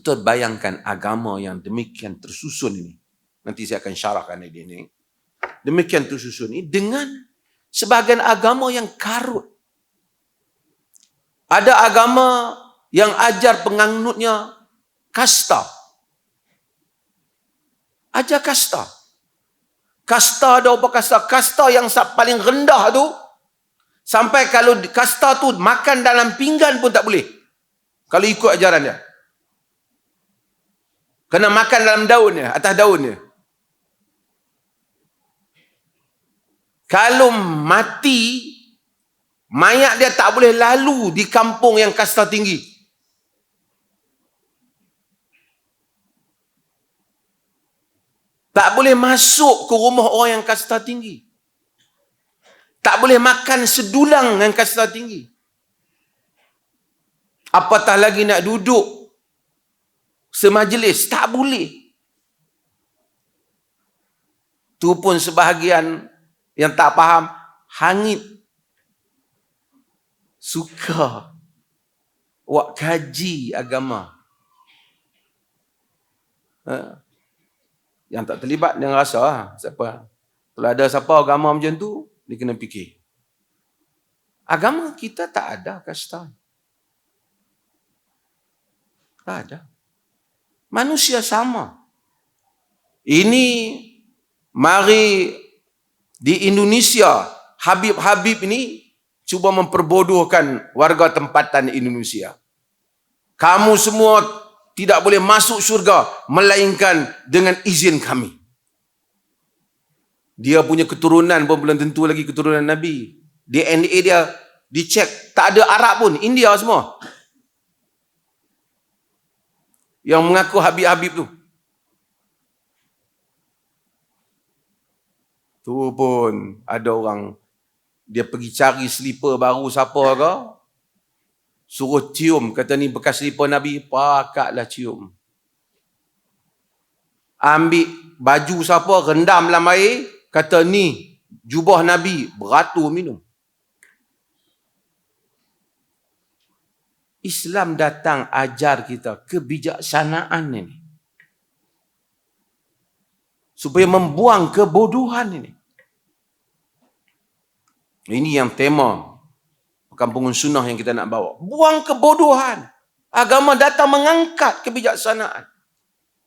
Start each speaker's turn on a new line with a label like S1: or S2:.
S1: Tuan bayangkan agama yang demikian tersusun ini. Nanti saya akan syarahkan dia ini. Demikian tersusun ini dengan sebahagian agama yang karut. Ada agama yang ajar penganutnya kasta. Ajar kasta. Kasta ada apa kasta? Kasta yang paling rendah tu sampai kalau kasta tu makan dalam pinggan pun tak boleh. Kalau ikut ajaran dia. Kena makan dalam daun dia, atas daun dia. Kalau mati, mayat dia tak boleh lalu di kampung yang kasta tinggi. Tak boleh masuk ke rumah orang yang kasta tinggi. Tak boleh makan sedulang yang kasta tinggi. Apatah lagi nak duduk semajlis. Tak boleh. Tu pun sebahagian yang tak faham. Hangit. Suka. Wak kaji agama. Ha? Yang tak terlibat dia rasa lah. Siapa? Kalau ada siapa agama macam tu, dia kena fikir. Agama kita tak ada kasta. Tak ada. Manusia sama. Ini mari di Indonesia Habib-Habib ini cuba memperbodohkan warga tempatan Indonesia. Kamu semua tidak boleh masuk syurga melainkan dengan izin kami. Dia punya keturunan pun belum tentu lagi keturunan Nabi. DNA dia dicek. Tak ada Arab pun. India semua. Yang mengaku Habib-Habib tu. Tu pun ada orang dia pergi cari slipper baru siapa ke suruh cium. Kata ni bekas slipper Nabi pakatlah cium. Ambil baju siapa rendam dalam air kata ni jubah Nabi beratur minum Islam datang ajar kita kebijaksanaan ini supaya membuang kebodohan ini. Ini yang tema perkampungan sunnah yang kita nak bawa. Buang kebodohan. Agama datang mengangkat kebijaksanaan.